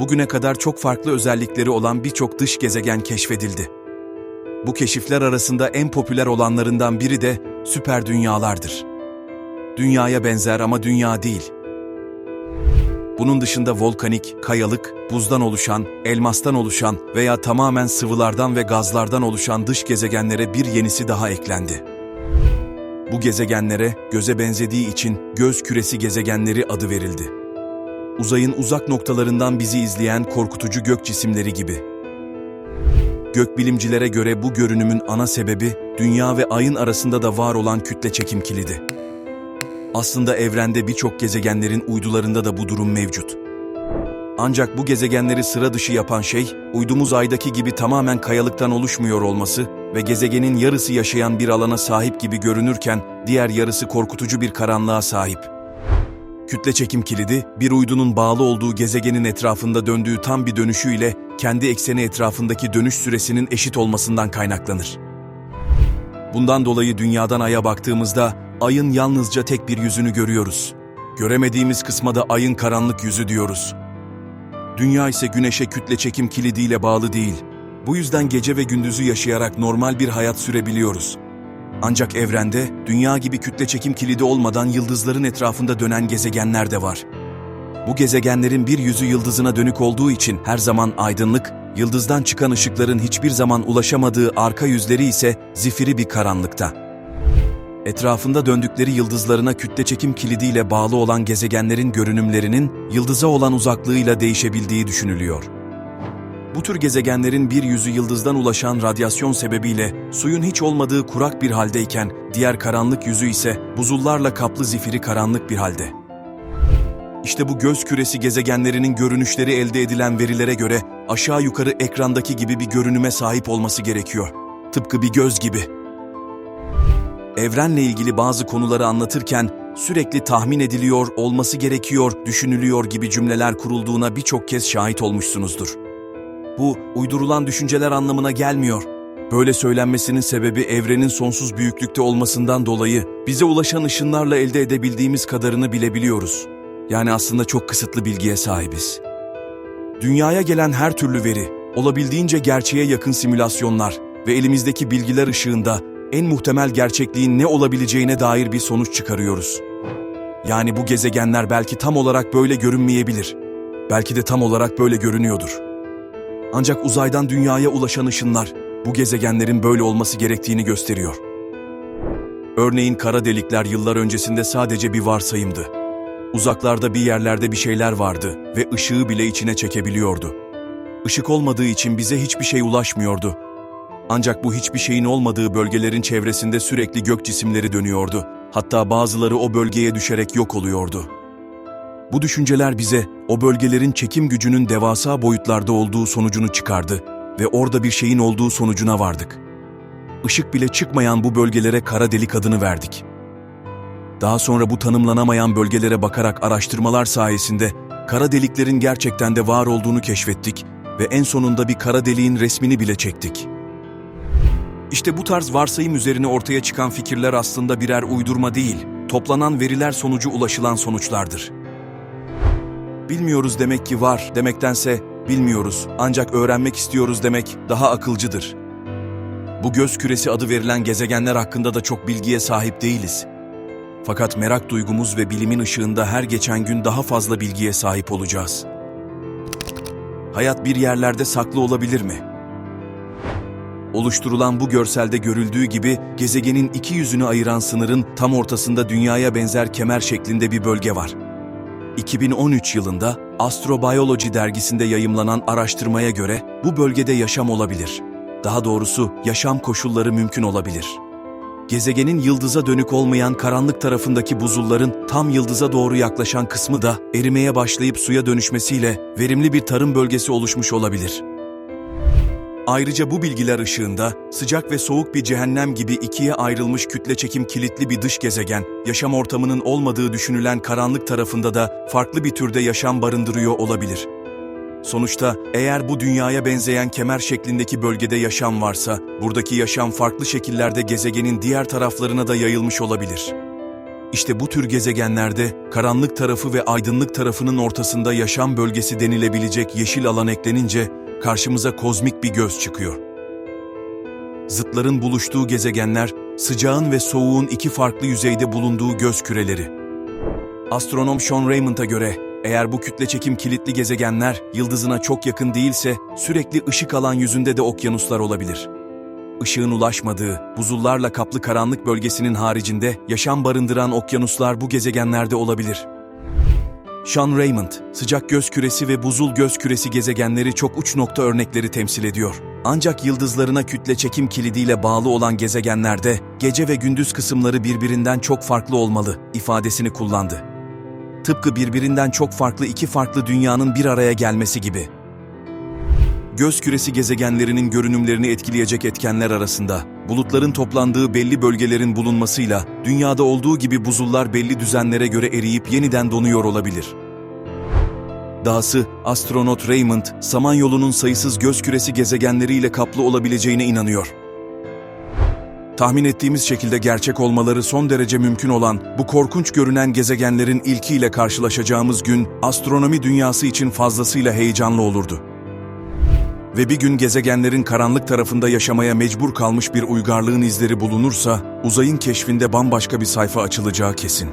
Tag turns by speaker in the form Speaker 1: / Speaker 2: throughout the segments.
Speaker 1: bugüne kadar çok farklı özellikleri olan birçok dış gezegen keşfedildi. Bu keşifler arasında en popüler olanlarından biri de süper dünyalardır. Dünyaya benzer ama dünya değil. Bunun dışında volkanik, kayalık, buzdan oluşan, elmastan oluşan veya tamamen sıvılardan ve gazlardan oluşan dış gezegenlere bir yenisi daha eklendi. Bu gezegenlere göze benzediği için göz küresi gezegenleri adı verildi. Uzayın uzak noktalarından bizi izleyen korkutucu gök cisimleri gibi. Gökbilimcilere göre bu görünümün ana sebebi Dünya ve Ay'ın arasında da var olan kütle çekim kilidi. Aslında evrende birçok gezegenlerin uydularında da bu durum mevcut. Ancak bu gezegenleri sıra dışı yapan şey, uydumuz Ay'daki gibi tamamen kayalıktan oluşmuyor olması ve gezegenin yarısı yaşayan bir alana sahip gibi görünürken diğer yarısı korkutucu bir karanlığa sahip. Kütle çekim kilidi, bir uydunun bağlı olduğu gezegenin etrafında döndüğü tam bir dönüşüyle kendi ekseni etrafındaki dönüş süresinin eşit olmasından kaynaklanır. Bundan dolayı dünyadan Ay'a baktığımızda Ay'ın yalnızca tek bir yüzünü görüyoruz. Göremediğimiz kısma da Ay'ın karanlık yüzü diyoruz. Dünya ise Güneş'e kütle çekim kilidiyle bağlı değil. Bu yüzden gece ve gündüzü yaşayarak normal bir hayat sürebiliyoruz. Ancak evrende dünya gibi kütle çekim kilidi olmadan yıldızların etrafında dönen gezegenler de var. Bu gezegenlerin bir yüzü yıldızına dönük olduğu için her zaman aydınlık, yıldızdan çıkan ışıkların hiçbir zaman ulaşamadığı arka yüzleri ise zifiri bir karanlıkta. Etrafında döndükleri yıldızlarına kütle çekim kilidiyle bağlı olan gezegenlerin görünümlerinin yıldıza olan uzaklığıyla değişebildiği düşünülüyor. Bu tür gezegenlerin bir yüzü yıldızdan ulaşan radyasyon sebebiyle suyun hiç olmadığı kurak bir haldeyken diğer karanlık yüzü ise buzullarla kaplı zifiri karanlık bir halde. İşte bu göz küresi gezegenlerinin görünüşleri elde edilen verilere göre aşağı yukarı ekrandaki gibi bir görünüme sahip olması gerekiyor. Tıpkı bir göz gibi. Evrenle ilgili bazı konuları anlatırken sürekli tahmin ediliyor, olması gerekiyor, düşünülüyor gibi cümleler kurulduğuna birçok kez şahit olmuşsunuzdur. Bu uydurulan düşünceler anlamına gelmiyor. Böyle söylenmesinin sebebi evrenin sonsuz büyüklükte olmasından dolayı bize ulaşan ışınlarla elde edebildiğimiz kadarını bilebiliyoruz. Yani aslında çok kısıtlı bilgiye sahibiz. Dünyaya gelen her türlü veri, olabildiğince gerçeğe yakın simülasyonlar ve elimizdeki bilgiler ışığında en muhtemel gerçekliğin ne olabileceğine dair bir sonuç çıkarıyoruz. Yani bu gezegenler belki tam olarak böyle görünmeyebilir. Belki de tam olarak böyle görünüyordur. Ancak uzaydan dünyaya ulaşan ışınlar bu gezegenlerin böyle olması gerektiğini gösteriyor. Örneğin kara delikler yıllar öncesinde sadece bir varsayımdı. Uzaklarda bir yerlerde bir şeyler vardı ve ışığı bile içine çekebiliyordu. Işık olmadığı için bize hiçbir şey ulaşmıyordu. Ancak bu hiçbir şeyin olmadığı bölgelerin çevresinde sürekli gök cisimleri dönüyordu. Hatta bazıları o bölgeye düşerek yok oluyordu. Bu düşünceler bize o bölgelerin çekim gücünün devasa boyutlarda olduğu sonucunu çıkardı ve orada bir şeyin olduğu sonucuna vardık. Işık bile çıkmayan bu bölgelere kara delik adını verdik. Daha sonra bu tanımlanamayan bölgelere bakarak araştırmalar sayesinde kara deliklerin gerçekten de var olduğunu keşfettik ve en sonunda bir kara deliğin resmini bile çektik. İşte bu tarz varsayım üzerine ortaya çıkan fikirler aslında birer uydurma değil, toplanan veriler sonucu ulaşılan sonuçlardır. Bilmiyoruz demek ki var demektense bilmiyoruz ancak öğrenmek istiyoruz demek daha akılcıdır. Bu göz küresi adı verilen gezegenler hakkında da çok bilgiye sahip değiliz. Fakat merak duygumuz ve bilimin ışığında her geçen gün daha fazla bilgiye sahip olacağız. Hayat bir yerlerde saklı olabilir mi? Oluşturulan bu görselde görüldüğü gibi gezegenin iki yüzünü ayıran sınırın tam ortasında dünyaya benzer kemer şeklinde bir bölge var. 2013 yılında Astrobiology dergisinde yayımlanan araştırmaya göre bu bölgede yaşam olabilir. Daha doğrusu yaşam koşulları mümkün olabilir. Gezegenin yıldıza dönük olmayan karanlık tarafındaki buzulların tam yıldıza doğru yaklaşan kısmı da erimeye başlayıp suya dönüşmesiyle verimli bir tarım bölgesi oluşmuş olabilir. Ayrıca bu bilgiler ışığında sıcak ve soğuk bir cehennem gibi ikiye ayrılmış kütle çekim kilitli bir dış gezegen, yaşam ortamının olmadığı düşünülen karanlık tarafında da farklı bir türde yaşam barındırıyor olabilir. Sonuçta eğer bu dünyaya benzeyen kemer şeklindeki bölgede yaşam varsa, buradaki yaşam farklı şekillerde gezegenin diğer taraflarına da yayılmış olabilir. İşte bu tür gezegenlerde karanlık tarafı ve aydınlık tarafının ortasında yaşam bölgesi denilebilecek yeşil alan eklenince karşımıza kozmik bir göz çıkıyor. Zıtların buluştuğu gezegenler, sıcağın ve soğuğun iki farklı yüzeyde bulunduğu göz küreleri. Astronom Sean Raymond'a göre eğer bu kütle çekim kilitli gezegenler yıldızına çok yakın değilse sürekli ışık alan yüzünde de okyanuslar olabilir. Işığın ulaşmadığı, buzullarla kaplı karanlık bölgesinin haricinde yaşam barındıran okyanuslar bu gezegenlerde olabilir. Sean Raymond, sıcak göz küresi ve buzul göz küresi gezegenleri çok uç nokta örnekleri temsil ediyor. Ancak yıldızlarına kütle çekim kilidiyle bağlı olan gezegenlerde gece ve gündüz kısımları birbirinden çok farklı olmalı ifadesini kullandı. Tıpkı birbirinden çok farklı iki farklı dünyanın bir araya gelmesi gibi. Göz küresi gezegenlerinin görünümlerini etkileyecek etkenler arasında bulutların toplandığı belli bölgelerin bulunmasıyla dünyada olduğu gibi buzullar belli düzenlere göre eriyip yeniden donuyor olabilir. Dahası astronot Raymond, Samanyolu'nun sayısız göz küresi gezegenleriyle kaplı olabileceğine inanıyor. Tahmin ettiğimiz şekilde gerçek olmaları son derece mümkün olan bu korkunç görünen gezegenlerin ilkiyle karşılaşacağımız gün astronomi dünyası için fazlasıyla heyecanlı olurdu. Ve bir gün gezegenlerin karanlık tarafında yaşamaya mecbur kalmış bir uygarlığın izleri bulunursa, uzayın keşfinde bambaşka bir sayfa açılacağı kesin.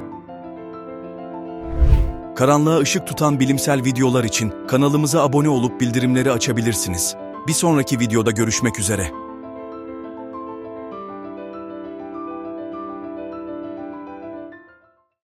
Speaker 1: Karanlığa ışık tutan bilimsel videolar için kanalımıza abone olup bildirimleri açabilirsiniz. Bir sonraki videoda görüşmek üzere.